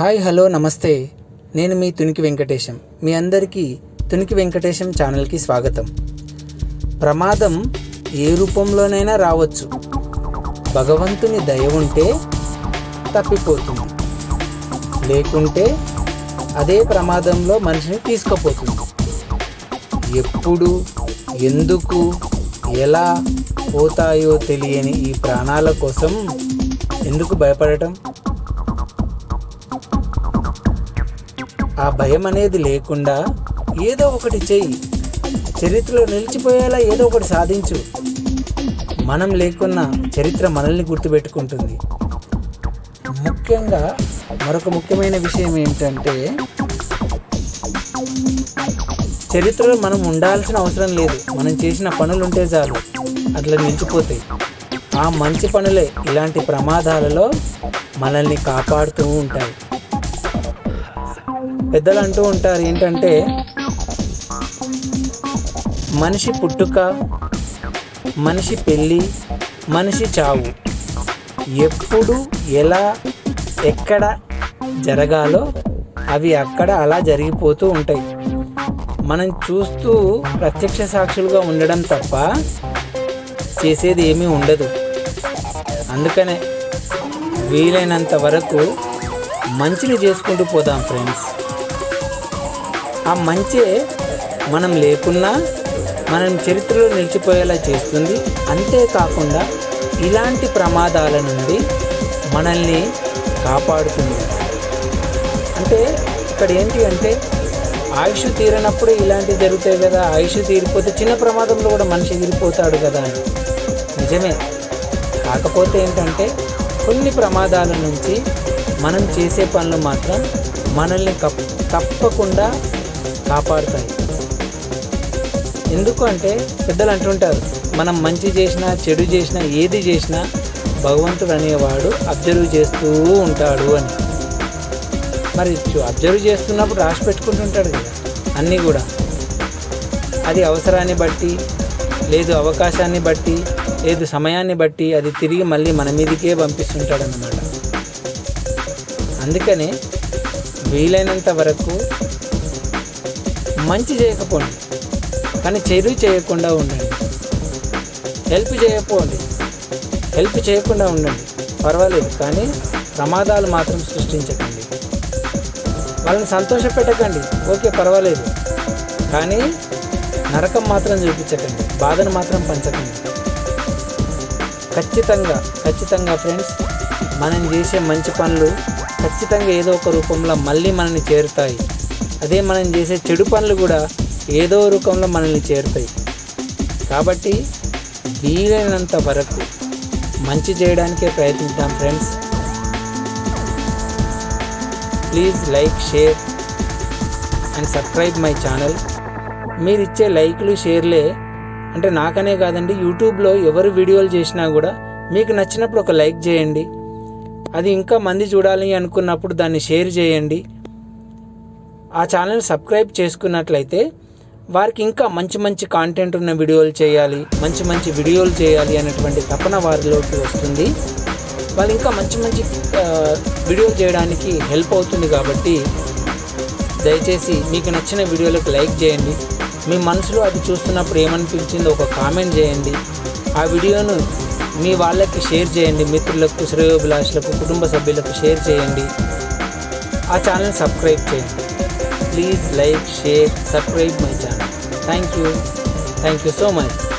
Hi hello నమస్తే. నేను మీ తునికి వెంకటేశం. మీ అందరికీ తునికి వెంకటేశం ఛానల్కి స్వాగతం. ప్రమాదం ఏ రూపంలోనైనా రావచ్చు. భగవంతుని దయ ఉంటే తప్పిపోతుంది. లేకుంటే అదే ప్రమాదంలో మనిషిని తీసుకుపోతుంది. ఎప్పుడు ఎందుకు ఎలా పోతాయో తెలియని ఈ ప్రాణాల కోసం ఎందుకు భయపడటం? ఆ భయం అనేది లేకుండా ఏదో ఒకటి చెయ్యి. చరిత్రలో నిలిచిపోయేలా ఏదో ఒకటి సాధించు. మనం లేకున్నా చరిత్ర మనల్ని గుర్తుపెట్టుకుంటుంది. ముఖ్యంగా మరొక ముఖ్యమైన విషయం ఏంటంటే చరిత్రలో మనం ఉండాల్సిన అవసరం లేదు. మనం చేసిన పనులు ఉంటే చాలు. అట్లా నిలిచిపోతాయి. ఆ మంచి పనులే ఇలాంటి ప్రమాదాలలో మనల్ని కాపాడుతూ ఉంటాయి. పెద్దలు అంటూ ఉంటారు ఏంటంటే మనిషి పుట్టుక మనిషి పెళ్ళి మనిషి చావు. ఎప్పుడు ఎలా ఎక్కడ జరగాలో అవి అక్కడ అలా జరిగిపోతూ ఉంటాయి. మనం చూస్తూ ప్రత్యక్ష సాక్షులుగా ఉండడం తప్ప చేసేది ఏమీ ఉండదు. అందుకనే వీలైనంత వరకు మంచిని చేసుకుంటూ పోదాం ఫ్రెండ్స్. ఆ మంచే మనం లేకున్నా మనం చరిత్రలో నిలిచిపోయేలా చేస్తుంది. అంతేకాకుండా ఇలాంటి ప్రమాదాల నుండి మనల్ని కాపాడుతుంది. అంటే ఇక్కడ ఏంటి అంటే ఆయుష్ తీరినప్పుడు ఇలాంటివి జరుగుతాయి కదా ఆయుష్ తీరిపోతే చిన్న ప్రమాదంలో కూడా మనిషి ఎగిరిపోతాడు కదా అని. నిజమే. కాకపోతే ఏంటంటే కొన్ని ప్రమాదాల నుంచి మనం చేసే పనులు మాత్రం మనల్ని కప్ తప్పకుండా కాపాడుతాయి. ఎందుకు అంటే పెద్దలు అంటుంటారు మనం మంచి చేసినా చెడు చేసినా ఏది చేసినా భగవంతుడు అనేవాడు అబ్జర్వ్ చేస్తూ ఉంటాడు అని. మరి అబ్జర్వ్ చేస్తున్నప్పుడు రాసి పెట్టుకుంటుంటాడు కదా అన్నీ కూడా. అది అవసరాన్ని బట్టి లేదు అవకాశాన్ని బట్టి లేదు సమయాన్ని బట్టి అది తిరిగి మళ్ళీ మన మీదకే పంపిస్తుంటాడు అన్నమాట అందుకనే వీలైనంత వరకు మంచి చేయకపోండి. కానీ చెడు చేయకుండా ఉండండి. హెల్ప్ చేయకపోండి. హెల్ప్ చేయకుండా ఉండండి. పర్వాలేదు కానీ ప్రమాదాలు మాత్రం సృష్టించకండి. వాళ్ళని సంతోష పెట్టకండి ఓకే పర్వాలేదు. కానీ నరకం మాత్రం చూపించకండి. బాధను మాత్రం పంచకండి. ఖచ్చితంగా ఖచ్చితంగా ఫ్రెండ్స్ మనం చేసే మంచి పనులు ఖచ్చితంగా ఏదో ఒక రూపంలో మళ్ళీ మనల్ని చేరుతాయి. అదే మనం చేసే చెడు పనులు కూడా ఏదో రూపంలో మనల్ని చేరుతాయి. కాబట్టి వీలైనంత వరకు మంచి చేయడానికే ప్రయత్నిద్దాం friends. Please like share and subscribe my channel. మీరు ఇచ్చే లైక్లు షేర్లే అంటే నాకనే కాదండి యూట్యూబ్లో ఎవరు వీడియోలు చేసినా కూడా మీకు నచ్చినప్పుడు ఒక లైక్ చేయండి. అది ఇంకా మంది చూడాలి అనుకున్నప్పుడు దాన్ని షేర్ చేయండి. ఆ ఛానల్ సబ్స్క్రైబ్ చేసుకున్నట్లయితే వారికి ఇంకా మంచి మంచి కాంటెంట్ ఉన్న వీడియోలు చేయాలి మంచి మంచి వీడియోలు చేయాలి అనేటువంటి తపన వారిలోకి వస్తుంది. వాళ్ళు ఇంకా మంచి మంచి వీడియోలు చేయడానికి హెల్ప్ అవుతుంది కాబట్టి దయచేసి మీకు నచ్చిన వీడియోలకు లైక్ చేయండి. మీ మనసులో అది చూస్తున్నప్పుడు ఏమనిపించిందో ఒక కామెంట్ చేయండి. ఆ వీడియోను మీ వాళ్ళకి షేర్ చేయండి మిత్రులకు శ్రేయోభిలాషులకు కుటుంబ సభ్యులకు షేర్ చేయండి. ఆ ఛానల్ సబ్స్క్రైబ్ చేయండి. please like share subscribe my channel. Thank you. Thank you so much.